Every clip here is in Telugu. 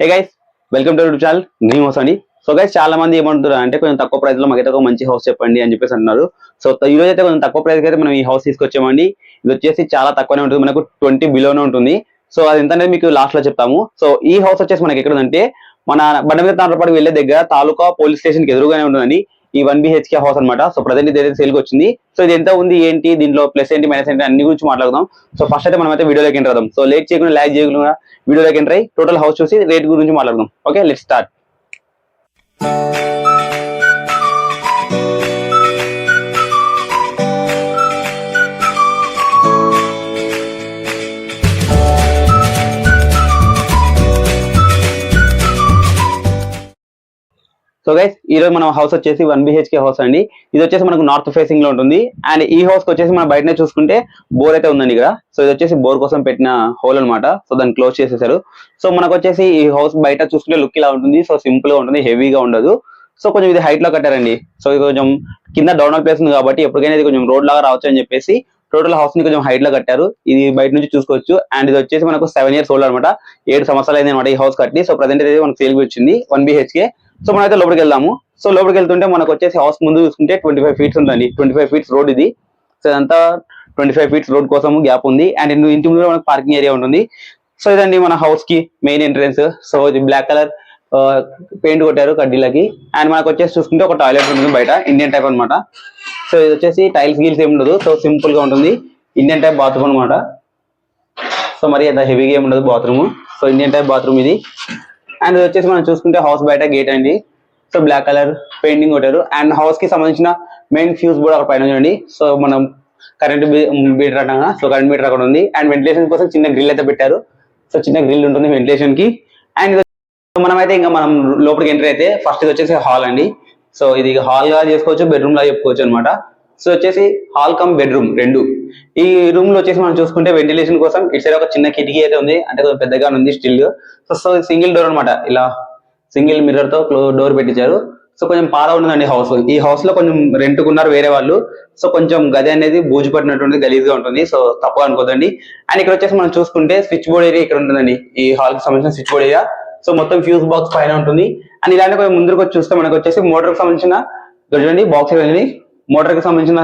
Hey guys welcome to YouTube channel నేను హౌస్ అండి సో గైస్ చాలా మంది ఏమంటారు అంటే కొంచెం తక్కువ ప్రైస్లో మాకైతే ఒక మంచి హౌస్ చెప్పండి అని చెప్పేసి అంటున్నారు. సో ఈ రోజు అయితే కొంచెం తక్కువ ప్రైస్ అయితే మనం ఈ హౌస్ తీసుకొచ్చామండి. ఇది వచ్చేసి చాలా తక్కువనే ఉంటుంది. మనకు ట్వంటీ బిలోనే ఉంటుంది. సో అది ఎంత అనేది మీకు లాస్ట్లో చెప్తాము. సో ఈ హౌస్ వచ్చేసి మనకి ఎక్కడ ఉందంటే మన బండ మీద తాండ్రపాడు వెళ్ళే దగ్గర తాలూకా పోలీస్ స్టేషన్కి ఎదురుగానే ఉంటుందండి. ఈ వన్ బిహెచ్కే హౌస్ అనమాట సో ప్రజెంట్ ఇది అయితే సేల్కి వచ్చింది. సో ఇది ఎంత ఉంది ఏంటి దీంట్లో ప్లస్ ఏంటి మైనస్ ఏంటి అన్ని గురించి మాట్లాడదాం. సో ఫస్ట్ అయితే మనం అయితే వీడియోలోకి ఎంటర్ అవుదాం. సో లేట్ చేయకుండా లైక్ చేయకుండా వీడియోలోకి ఎంటర్ అయ్యి టోటల్ హౌస్ చూసి రేట్ గురించి మాట్లాడదాం. Okay let start so guys ఈ రోజు మన హౌస్ వచ్చేసి వన్ బిహెచ్కే హౌస్ అండి. ఇది వచ్చేసి మనకు నార్త్ ఫేసింగ్లో ఉంటుంది. అండ్ ఈ హౌస్కి వచ్చేసి మనం బయటనే చూసుకుంటే బోర్ అయితే ఉందండి ఇక్కడ. సో ఇది వచ్చేసి బోర్ కోసం పెట్టిన హోల్ అన్నమాట. సో దాన్ని క్లోజ్ చేసేసారు. సో మనకు వచ్చేసి ఈ హౌస్ బయట చూసుకుంటే లుక్ ఇలా ఉంటుంది. సో సింపుల్గా ఉంటుంది హెవీగా ఉండదు. సో కొంచెం ఇది హైట్లో కట్టారండి. సో ఇది కొంచెం కింద డౌన్ ప్లేస్ ఉంది కాబట్టి ఎప్పటికైనా ఇది కొంచెం రోడ్ లాగా రావచ్చు అని చెప్పేసి టోటల్ హౌస్ని కొంచెం హైట్లో కట్టారు. ఇది బయట నుంచి చూసుకోవచ్చు. అండ్ ఇది వచ్చేసి మనకు సెవెన్ ఇయర్స్ ఓల్డ్ అనమాట ఏడు సంవత్సరాలు అయింది అనమాట ఈ హౌస్ కట్టి. సో ప్రజెంట్ అయితే మనకు సేల్ వచ్చింది. వన్ బిహెచ్కే సో మనం అయితే లోపలికి వెళ్దాము. సో లోపలికి వెళ్తుంటే మనకు వచ్చేసి హౌస్ ముందు చూసుకుంటే ట్వంటీ ఫైవ్ ఫీట్స్ ఉందండి. ట్వంటీ ఫైవ్ ఫీట్స్ రోడ్ ఇది. సో ఇదంతా ట్వంటీ ఫైవ్ ఫీట్స్ రోడ్ కోసం గ్యాప్ ఉంది. అండ్ ఇంటి ముందు మనకు పార్కింగ్ ఏరియా ఉంటుంది. సో ఇదండి మన హౌస్కి మెయిన్ ఎంట్రెన్స్ సో ఇది బ్లాక్ కలర్ పెయింట్ కొట్టారు కడ్డీలకి. అండ్ మనకు వచ్చేసి చూసుకుంటే ఒక టాయిలెట్ ఉంటుంది బయట. ఇండియన్ టైప్ అన్నమాట. సో ఇది వచ్చేసి టైల్స్ గీల్స్ ఏమి ఉండదు. సో సింపుల్గా ఉంటుంది. ఇండియన్ టైప్ బాత్రూమ్ అన్నమాట. సో మరి అంత హెవీగా ఏమి ఉండదు bathroom so Indian type bathroom ఇది. అండ్ ఇది వచ్చేసి మనం చూసుకుంటే హౌస్ బయట గేట్ అండి. సో బ్లాక్ కలర్ పెయింటింగ్ కొట్టారు. అండ్ హౌస్కి సంబంధించిన మెయిన్ ఫ్యూజ్ బోర్డ్ అక్కడ పైన చూడండి. సో మనం కరెంట్ మీటర్ అంటాం సో కరెంట్ మీటర్ అక్కడ ఉంది. అండ్ వెంటిలేషన్ కోసం చిన్న గ్రిల్ అయితే పెట్టారు. సో చిన్న గ్రిల్ ఉంటుంది వెంటిలేషన్కి. అండ్ మనం అయితే ఇంకా మనం లోపలికి ఎంటర్ అయితే ఫస్ట్ ఇది వచ్చేసి హాల్ అండి. సో ఇది హాల్గా చేసుకోవచ్చు బెడ్రూమ్ లా చెప్పుకోవచ్చు అనమాట సో వచ్చేసి హాల్ కమ్ బెడ్రూమ్ రెండు. ఈ రూమ్లో వచ్చేసి మనం చూసుకుంటే వెంటిలేషన్ కోసం ఇటు సైడ్ ఒక చిన్న కిటికీ అయితే ఉంది. అంటే కొంచెం పెద్దగా ఉంది still so so single door అన్నమాట. ఇలా సింగిల్ మిర్రర్తో డోర్ పెట్టించారు. సో కొంచెం పాత ఉంటుందండి హౌస్ ఈ హౌస్లో కొంచెం రెంట్ కున్నారు వేరే వాళ్ళు. సో కొంచెం గది అనేది బూజు పట్టినటువంటి గలీజ్గా ఉంటుంది. సో తప్పుగా అనుకోదండి అండ్ ఇక్కడ వచ్చేసి మనం చూసుకుంటే స్విచ్ బోర్డ్ ఏరియా ఇక్కడ ఉంటుందండి. ఈ హాల్కి సంబంధించిన స్విచ్ బోర్డ్ ఏరియా సో మొత్తం ఫ్యూజ్ బాక్స్ పైన ఉంటుంది. అండ్ ఇలాంటి కొంచెం ముందుకు వచ్చి చూస్తే మనకు వచ్చేసి మోటార్కి సంబంధించిన చూడండి బాక్స్ మోటార్కి సంబంధించిన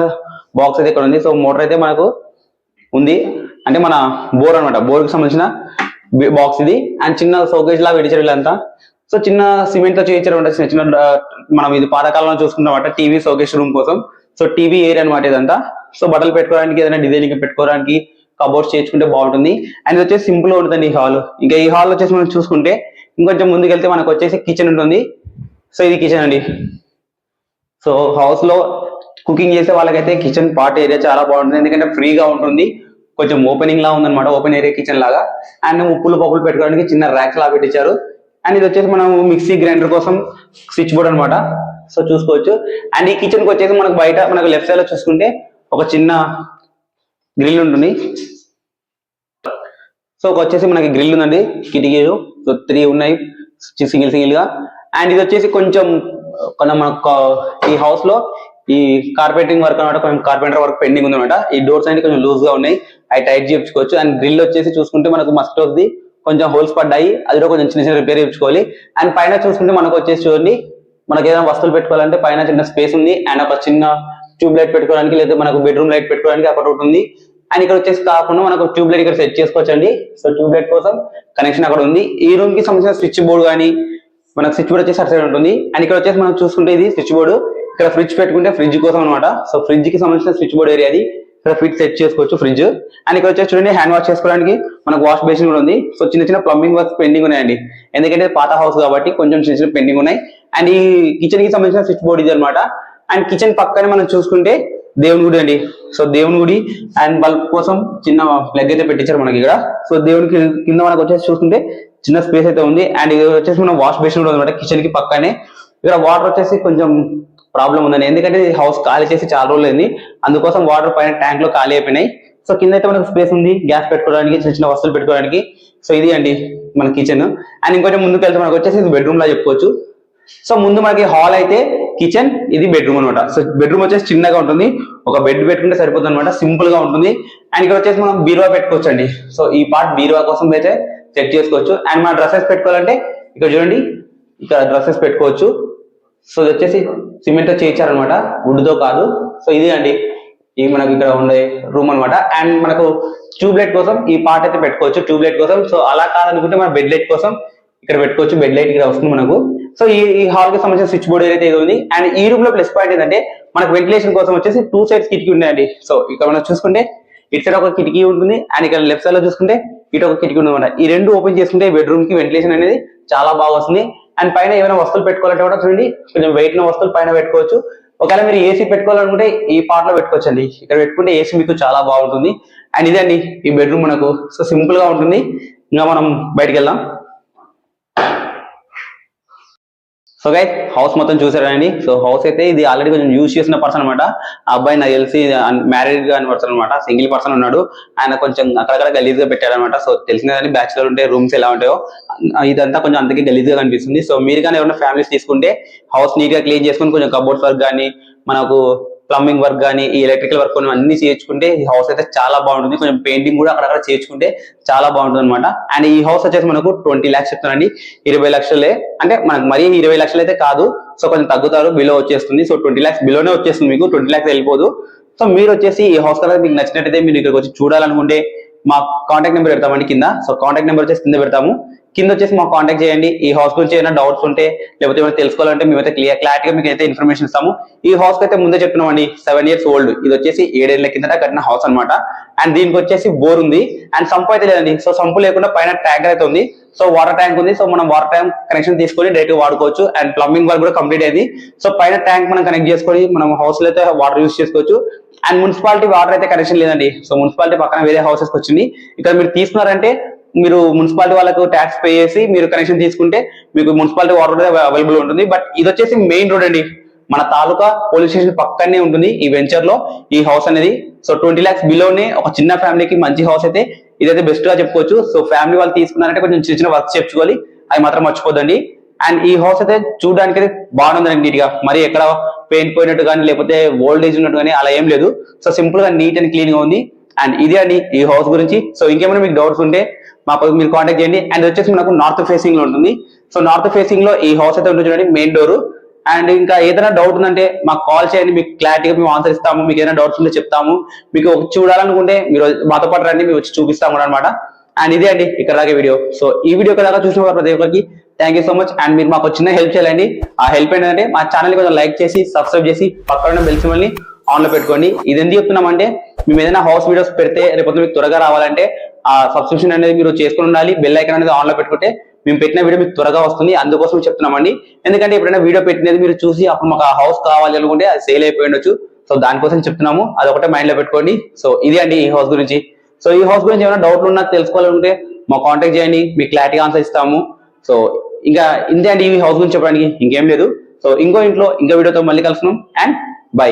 బాక్స్ అయితే ఇక్కడ ఉంది. సో మోటార్ అయితే మనకు ఉంది. అంటే మన బోర్ అన్నమాట. బోర్కి సంబంధించిన బాక్స్ ఇది. అండ్ చిన్న సోకేజ్ లా విడిచారు వీళ్ళంతా. సో చిన్న సిమెంట్తో చేయించారు చిన్న చిన్న మనం ఇది పాతకాలంలో చూసుకున్నమాట టీవీ సోకేజ్ రూమ్ కోసం. సో టీవీ ఏరియా అనమాట ఇదంతా. సో బట్టలు పెట్టుకోవడానికి ఏదైనా డిజైనింగ్ పెట్టుకోవడానికి కబోర్డ్స్ చేయించుకుంటే బాగుంటుంది. అండ్ ఇది వచ్చేసి సింపుల్గా ఉంటుంది ఈ హాల్ ఇంకా ఈ హాల్ వచ్చేసి మనం చూసుకుంటే ఇంకొంచెం ముందుకెళ్తే మనకు వచ్చేసి కిచెన్ ఉంటుంది. సో ఇది కిచెన్ అండి. సో హౌస్లో కుకింగ్ చేసే వాళ్ళకైతే కిచెన్ పార్ట్ ఏరియా చాలా బాగుంటుంది. ఎందుకంటే ఫ్రీగా ఉంటుంది. కొంచెం ఓపెనింగ్ లా ఉందన్నమాట ఓపెన్ ఏరియా కిచెన్ లాగా. అండ్ ఉప్పులు పప్పులు పెట్టుకోవడానికి చిన్న ర్యాక్స్ లా పెట్టించారు. అండ్ ఇది వచ్చేసి మనం మిక్సీ గ్రైండర్ కోసం స్విచ్ బోర్డ్ అన్నమాట. సో చూసుకోవచ్చు. అండ్ ఈ కిచెన్కి వచ్చేసి మనకు బయట మనకు లెఫ్ట్ సైడ్లో చూసుకుంటే ఒక చిన్న గ్రిల్ ఉంటుంది. సో ఒక వచ్చేసి మనకి గ్రిల్ ఉందండి. కిటికీలు సో త్రీ ఉన్నాయి. సింగిల్ సింగిల్గా అండ్ ఇది వచ్చేసి కొంచెం మన ఈ హౌస్లో ఈ కార్పెంటింగ్ వర్క్ అనమాట కొంచెం కార్పెంటర్ వర్క్ పెండింగ్ ఉంది అనమాట ఈ డోర్స్ అనేది కొంచెం లూజ్గా ఉన్నాయి. అవి టైట్ చేయించుకోవచ్చు. అండ్ గ్రిల్ వచ్చేసి చూసుకుంటే మనకు మస్టోస్ ది కొంచెం హోల్స్ పడ్డాయి. అది కూడా కొంచెం చిన్న చిన్న రిపేర్ చేయించుకోవాలి. అండ్ పైన చూసుకుంటే మనకు వచ్చేసి చూడండి. మనకి ఏదైనా వస్తువులు పెట్టుకోవాలంటే పైన చిన్న స్పేస్ ఉంది. అండ్ ఒక చిన్న ట్యూబ్ లైట్ పెట్టుకోవడానికి లేదా మనకు బెడ్రూమ్ లైట్ పెట్టుకోవడానికి అక్కడ ఒకటి ఉంది. అండ్ ఇక్కడ వచ్చేసి కాకుండా మనకు ట్యూబ్ లైట్ ఇక్కడ సెట్ చేసుకోవచ్చండి. సో ట్యూబ్ లైట్ కోసం కనెక్షన్ అక్కడ ఉంది. ఈ రూమ్కి సంబంధించిన స్విచ్ బోర్డు కానీ మనకు స్విచ్ బోర్డ్ వచ్చేసి అటు సైడ్ ఉంటుంది. అండ్ ఇక్కడ వచ్చేసి మనం చూసుకుంటే ఇది స్విచ్ బోర్డు ఇక్కడ ఫ్రిడ్జ్ పెట్టుకుంటే ఫ్రిడ్జ్ కోసం అనమాట సో ఫ్రిడ్జ్కి సంబంధించిన స్విచ్ బోర్డ్ ఏరియా అది. ఇక్కడ ఫిట్ సెట్ చేసుకోవచ్చు ఫ్రిడ్జ్. అండ్ ఇక్కడ వచ్చేసి చూడండి హ్యాండ్ వాష్ చేసుకోవడానికి మనకు వాష్ బేసిన్ కూడా ఉంది. సో చిన్న చిన్న ప్లంబింగ్ వర్క్స్ పెండింగ్ ఉన్నాయండి. ఎందుకంటే పాత హౌస్ కాబట్టి కొంచెం చిన్న చిన్న పెండింగ్ ఉన్నాయి. అండ్ ఈ కిచెన్కి సంబంధించిన స్విచ్ బోర్డ్ ఇది అనమాట అండ్ కిచెన్ పక్కనే మనం చూసుకుంటే దేవుని గుడి అండి. సో దేవుని గుడి అండ్ బల్బ్ కోసం చిన్న ప్లగ్ అయితే పెట్టించారు మనకి ఇక్కడ. సో దేవునికి కింద మనకు వచ్చేసి చూసుకుంటే చిన్న స్పేస్ అయితే ఉంది. అండ్ ఇది వచ్చేసి మనం వాష్ బేసిన్ కూడా అనమాట కిచెన్కి పక్కనే. ఇక్కడ వాటర్ వచ్చేసి కొంచెం ప్రాబ్లం ఉందని. ఎందుకంటే హౌస్ ఖాళీ చేసి చాలా రోజులు అయింది. అందుకోసం వాటర్ పైన ట్యాంక్లో ఖాళీ అయిపోయినాయి. సో కింద అయితే మనకు స్పేస్ ఉంది గ్యాస్ పెట్టుకోవడానికి చిన్న చిన్న వస్తువులు పెట్టుకోవడానికి. సో ఇది అండి మన కిచెన్. అండ్ ఇంకొంచెం ముందుకు వెళ్తే మనకు వచ్చేసి ఇది బెడ్రూమ్ లా చెప్పుకోవచ్చు. సో ముందు మనకి హాల్ అయితే కిచెన్ ఇది బెడ్రూమ్ అనమాట సో బెడ్రూమ్ వచ్చేసి చిన్నగా ఉంటుంది. ఒక బెడ్ పెట్టుకుంటే సరిపోతుంది అనమాట సింపుల్గా ఉంటుంది. అండ్ ఇక్కడ వచ్చేసి మనం బీరువా పెట్టుకోవచ్చు అండి సో ఈ పార్ట్ బీరువా కోసం అయితే సెట్ చేసుకోవచ్చు. అండ్ మన డ్రెస్సెస్ పెట్టుకోవాలంటే ఇక్కడ చూడండి ఇక్కడ డ్రెస్సెస్ పెట్టుకోవచ్చు. సో ఇది వచ్చేసి సిమెంట్తో చేయించారనమాట వుడ్తో కాదు. సో ఇది అండి ఇది మనకి ఇక్కడ ఉండే రూమ్ అన్నమాట. అండ్ మనకు ట్యూబ్లైట్ కోసం ఈ పార్ట్ అయితే పెట్టుకోవచ్చు. ట్యూబ్లైట్ కోసం. సో అలా కాదనుకుంటే మన బెడ్ లైట్ కోసం ఇక్కడ పెట్టుకోవచ్చు. బెడ్ లైట్ ఇక్కడ వస్తుంది మనకు. సో ఈ ఈ హాల్కి సంబంధించిన స్విచ్ బోర్డ్ ఏదైతే ఉంది. అండ్ ఈ రూమ్లో ప్లస్ పాయింట్ ఏంటంటే మనకు వెంటిలేషన్ కోసం వచ్చేసి టూ సైడ్స్ కిటికీ ఉన్నాయండి. సో ఇక్కడ మనం చూసుకుంటే ఇటు సైడ్ ఒక కిటికీ ఉంటుంది. అండ్ ఇక్కడ లెఫ్ట్ సైడ్లో చూసుకుంటే ఇటు ఒక కిటికీ ఉంది ఈ రెండు ఓపెన్ చేసుకుంటే బెడ్రూమ్కి వెంటిలేషన్ అనేది చాలా బాగా వస్తుంది. అండ్ పైన ఏమైనా వస్తువులు పెట్టుకోవాలంటే కూడా చూడండి కొంచెం వెయిట్ ఉన్న వస్తువులు పైన పెట్టుకోవచ్చు. ఒకవేళ మీరు ఏసీ పెట్టుకోవాలనుకుంటే ఈ పార్ట్లో పెట్టుకోవచ్చు అండి ఇక్కడ పెట్టుకుంటే ఏసీ మీకు చాలా బాగుంటుంది. అండ్ ఇదే అండి ఈ బెడ్రూమ్ మనకు. సో సింపుల్గా ఉంటుంది. ఇంకా మనం బయటకు వెళ్దాం. సో గైస్ హౌస్ మొత్తం చూసారండి సో హౌస్ అయితే ఇది ఆల్రెడీ కొంచెం యూజ్ చేసిన పర్సన్ అనమాట ఆ అబ్బాయి నాకు తెలిసి మ్యారీడ్గా పర్సన్ అనమాట సింగిల్ పర్సన్ ఉన్నాడు. ఆయన కొంచెం అక్కడక్కడ గలీజ్గా పెట్టాడనమాట సో తెలిసినదండి బ్యాచులర్ ఉంటే రూమ్స్ ఎలా ఉంటాయో ఇదంతా కొంచెం అంతకి గలీజ్గా కనిపిస్తుంది. సో మీరు కానీ ఎవరైనా ఫ్యామిలీస్ తీసుకుంటే హౌస్ నీట్గా క్లీన్ చేసుకుని కొంచెం కబోర్డ్స్ వర్క్ కానీ మనకు ప్లంబింగ్ వర్క్ కానీ ఈ ఎలక్ట్రికల్ వర్క్ కొన్ని అన్ని చేయించుకుంటే ఈ హౌస్ అయితే చాలా బాగుంటుంది. కొంచెం పెయింటింగ్ కూడా అక్కడక్కడ చేయించుకుంటే చాలా బాగుంటుంది అనమాట అండ్ ఈ హౌస్ వచ్చేసి మనకు ట్వంటీ ల్యాక్స్ చెప్తానండి ఇరవై లక్షలే. అంటే మనకు మరీ ఇరవై లక్షలు అయితే కాదు. సో కొంచెం తగ్గుతారు. బిలో వచ్చేస్తుంది. సో ట్వంటీ ల్యాక్స్ బిలోనే వచ్చేస్తుంది మీకు. ట్వంటీ ల్యాక్స్ వెళ్ళిపోదు. సో మీరు వచ్చేసి ఈ హౌస్ కలర్ మీకు నచ్చినట్టయితే మీరు ఇక్కడికి వచ్చి చూడాలనుకుంటే మా కాంటాక్ట్ నెంబర్ పెడతామండి కింద. సో కాంటాక్ట్ నెంబర్ వచ్చేసి కింద పెడతాము. కింద వచ్చేసి మాకు కాంటాక్ట్ చేయండి. ఈ హౌస్ గురించి ఏమైనా డౌట్స్ ఉంటే లేకపోతే ఏమైనా తెలుసుకోవాలంటే మేమైతే క్లియర్ క్లారిటీగా మీకు అయితే ఇన్ఫర్మేషన్ ఇస్తాము. ఈ హౌస్ అయితే ముందే చెప్తున్నామండి సెవెన్ ఇయర్స్ ఓల్డ్ ఇది వచ్చేసి ఏడేళ్ళ కిందట కట్టిన హౌస్ అనమాట అండ్ దీనికి వచ్చేసి బోర్ ఉంది. అండ్ సంపు అయితే లేదండి. సో సంపు లేకుండా పైన ట్యాంక్ అయితే ఉంది. సో వాటర్ ట్యాంక్ ఉంది. సో మనం వాటర్ ట్యాంక్ కనెక్షన్ తీసుకొని డైరెక్ట్ వాడుకోవచ్చు. అండ్ ప్లంబింగ్ వర్క్ కూడా కంప్లీట్ అయింది. సో పైన ట్యాంక్ మనం కనెక్ట్ చేసుకొని మనం హౌస్లో అయితే వాటర్ యూస్ చేసుకోవచ్చు. అండ్ మున్సిపాలిటీ వాటర్ అయితే కనెక్షన్ లేదండి. సో మున్సిపాలిటీ పక్కన వేరే హౌసెస్ వచ్చింది. ఇక్కడ మీరు తీసుకున్నారంటే మీరు మున్సిపాలిటీ వాళ్ళకు ట్యాక్స్ పే చేసి మీరు కనెక్షన్ తీసుకుంటే మీకు మున్సిపాలిటీ వాటర్ అవైలబుల్ ఉంటుంది. బట్ ఇది వచ్చేసి మెయిన్ రోడ్ అండి. మన తాలూకా పోలీస్ స్టేషన్ పక్కనే ఉంటుంది ఈ వెంచర్లో. ఈ హౌస్ అనేది సో ట్వంటీ ల్యాక్స్ బిలోనే ఒక చిన్న ఫ్యామిలీకి మంచి హౌస్ అయితే ఇదైతే బెస్ట్గా చెప్పుకోవచ్చు. సో ఫ్యామిలీ వాళ్ళు తీసుకున్నారంటే కొంచెం చిన్న చిన్న వర్క్ చెప్పుకోవాలి. అవి మాత్రం మర్చిపోద్దండి. అండ్ ఈ హౌస్ అయితే చూడడానికి అయితే బాగుందండి నీట్గా మరి ఎక్కడ పెయింట్ పోయినట్టు కానీ లేకపోతే ఓల్డేజ్ ఉన్నట్టు కానీ అలా ఏం లేదు. సో సింపుల్గా నీట్ అండ్ క్లీన్గా ఉంది. అండ్ ఇదే అండి ఈ హౌస్ గురించి. సో ఇంకేమైనా మీకు డౌట్స్ ఉంటే మాకు మీరు కాంటాక్ట్ చేయండి. అండ్ వచ్చేసి మనకు నార్త్ ఫేసింగ్లో ఉంటుంది. సో నార్త్ ఫేసింగ్లో ఈ హౌస్ అయితే ఉంటుంది చూడండి మెయిన్ డోర్ అండ్ ఇంకా ఏదైనా డౌట్ ఉందంటే మాకు కాల్ చేయండి మీకు క్లారిటీగా మేము ఆన్సర్ ఇస్తాము మీకు ఏదైనా డౌట్స్ ఉంటే చెప్తాము. మీకు చూడాలనుకుంటే మీరు మాతో పాటు రండి మేము వచ్చి చూపిస్తాము అనమాట అండ్ ఇదే అండి ఇక్కడ దాకా వీడియో. సో ఈ వీడియో దాకా చూసిన ప్రతి ఒక్కరికి thank you so much and మీరు మాకు చిన్న హెల్ప్ చేయాలండి. ఆ హెల్ప్ ఏంటంటే మా ఛానల్ కొంచెం లైక్ చేసి సబ్స్క్రైబ్ చేసి పక్కన బెల్ సింబల్ ఆన్లో పెట్టుకోండి. ఇది ఎందుకు చెప్తున్నామంటే మేము ఏదైనా హౌస్ వీడియోస్ పెడితే రేపు మీకు త్వరగా రావాలంటే ఆ సబ్స్క్రిప్షన్ అనేది మీరు చేసుకుని ఉండాలి. బెల్ ఐకన్ అనేది ఆన్లో పెట్టుకుంటే మేము పెట్టిన వీడియో మీకు త్వరగా వస్తుంది. అందుకోసం చెప్తున్నామండి. ఎందుకంటే ఎప్పుడైనా వీడియో పెట్టినది మీరు చూసి అప్పుడు మాకు ఆ హౌస్ కావాలి అనుకుంటే అది సేల్ అయిపోయి ఉండొచ్చు. సో దానికోసం చెప్తున్నాము. అదొకటే మైండ్లో పెట్టుకోండి. సో ఇది అండి ఈ హౌస్ గురించి. సో ఈ హౌస్ గురించి ఏమైనా డౌట్లు ఉన్నా తెలుసుకోవాలనుకుంటే మా కాంటాక్ట్ చేయండి. మీకు క్లారిటీ ఆన్సర్ ఇస్తాము. సో ఇంకా ఇంతే అండి ఈ హౌస్ గురించి చెప్పడానికి. ఇంకేం లేదు. సో ఇంకో ఇంట్లో ఇంకో వీడియోతో మళ్ళీ కలుస్తున్నాం అండ్ బై